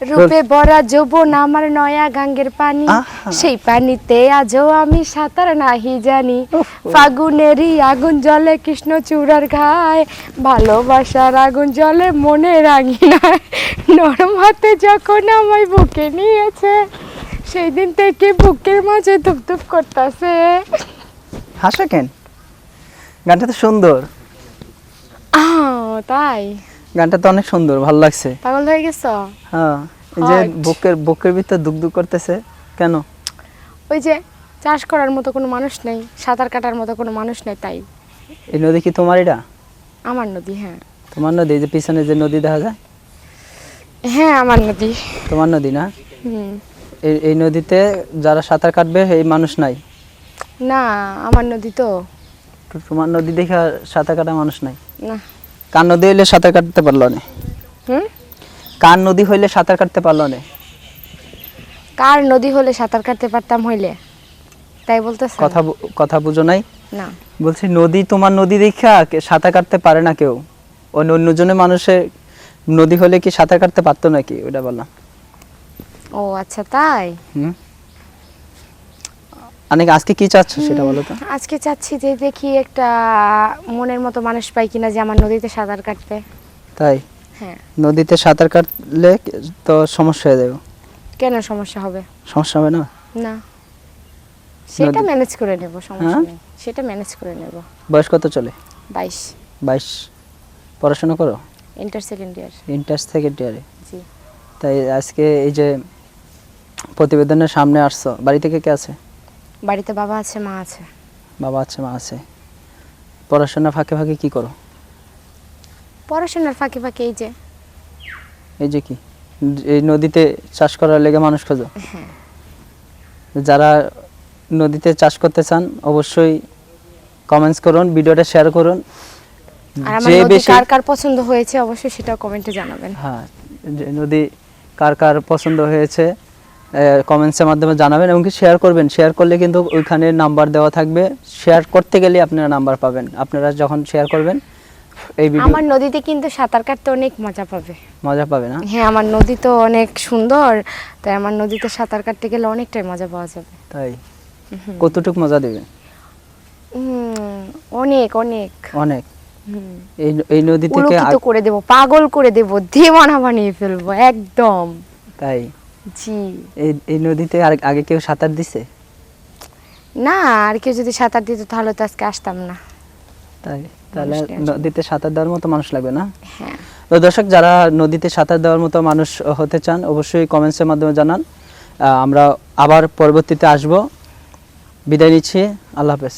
রূপে ভরা যৌবন আমার নয়া গাঙ্গের পানি। সেই পানিতে আজও আমি সাঁতার নাহি জানি। ফাগুনেরই আগুন জলে কৃষ্ণ চূড়ার ঘায়। ভালোবাসার আগুন জলে মনে রাঙি না নরম হাতে যখন আমায় বুকে নিয়েছে সেই দিন থেকে বুকের মাঝে ধুপধুপ করতেছে। হাসো কেন? গানটা তো সুন্দর। তাই। গানটা তো অনেক সুন্দর ভালো লাগছে। পাগল হয়ে গেছ? হ্যাঁ এই যে. বুকের বুকের ভিতর দুক করতেছে কেন? ওই যে চাষ করার মতো কোনো মানুষ নেই সাঁতার কাটার মতো কোনো মানুষ নেই তাই। এই নদী কি তোমার এটা? আমার নদী হ্যাঁ। তোমার নদী যে পিছনে যে নদী দেখা যায়? হ্যাঁ আমার নদী। তোমার নদী না? হুম। এই নদীতে যারা সাঁতার কাটবে এই মানুষ নাই? না আমার নদী তো। তোমার নদী দেখে সাঁতার কাটা মানুষ নাই? না। কার নদী হইলে সাঁতার কাটতে পারল না। হুম? কার নদী হইলে সাঁতার কাটতে পারল না। কার নদী হলে সাঁতার কাটতে পারতাম হইলে? তাই বলতেছ। কথা কথা বুঝো নাই? না। বলছি নদী তোমার নদী দেখা কে- সাঁতার কাটতে পারে না কেউ? অন্য অন্যজনের মানুষের নদী হলে কি সাঁতার কাটতে পারতো নাকি? ওটা বললাম ও আচ্ছা তাই? হুম? অনেক আজকে কি চাচ্ছ সেটা বলো তো। আজকে চাচ্ছি যে দেখি একটা মনের মতো মানুষ পাই কিনা যে আমার নদীতে সাঁতার কাটবে তাই? হ্যাঁ। নদীতে সাঁতার কাটলে তো সমস্যা হয়ে যাবে। কেন সমস্যা হবে? সমস্যা হবে না? না। সেটা ম্যানেজ করে নেব সমস্যা হ্যাঁ? নেই। সেটা ম্যানেজ করে নেব। বয়স কত চলে? বাইশ। বাইশ। পড়াশোনা করো? Inter second year inter second ইয়ারে জি। তাই আজকে এই যে প্রতিবেদনের সামনে আসছো বাড়ি থেকে কে আছে? বাড়িতে বাবা আছে মা আছে। বাবা আছে মা আছে। পড়াশোনা ফাঁকে ফাঁকে কি করো? পড়াশোনার ফাঁকে ফাঁকে এই যে। এই যে কি? এই নদীতে চাষ করার লেগে মানুষ খোঁজো? হ্যাঁ। যারা নদীতে চাষ করতে চান অবশ্যই কমেন্টস করুন ভিডিওটা শেয়ার করুন। আর আমার যে নদী কার কার পছন্দ হয়েছে অবশ্যই সেটা কমেন্টে জানাবেন। হ্যাঁ যে নদী কার কার পছন্দ হয়েছে কমেন্টসের মাধ্যমে জানাবেন এবং কি শেয়ার করবেন। শেয়ার করলে কিন্তু ওইখানে নাম্বার দেওয়া থাকবে। শেয়ার করতে গেলে আপনারা নাম্বার পাবেন। আপনারা যখন শেয়ার করবেন এই ভিডিও আমার নদীতে কিন্তু সাঁতার কাটতে অনেক মজা পাবে। মজা পাবে না? হ্যাঁ আমার নদী তো অনেক সুন্দর। তাই আমার নদীতে সাঁতার কাটতে গেলে অনেকটাই মজা পাওয়া যাবে। তাই? কতটুক মজা দেবে অনেক অনেক। অনেক? এই এই নদী থেকে করে দেব পাগল করে দেব দেওয়ানা বানিয়ে ফেলব একদম। তাই? জি। এই নদীতে আর আগে কেউ সাঁতার দিছে? না আর কেউ যদি সাঁতার দিত তাহলে তো আজকে আসতাম না। তাই তাহলে নদীতে সাঁতার দেওয়ার মতো মানুষ লাগবে না? হ্যাঁ। তো দর্শক যারা নদীতে সাঁতার দেওয়ার মতো মানুষ হতে চান অবশ্যই কমেন্টসের মাধ্যমে জানান। আমরা আবার পরবর্তীতে আসব। বিদায় নিচ্ছি। আল্লাহ হাফেজ।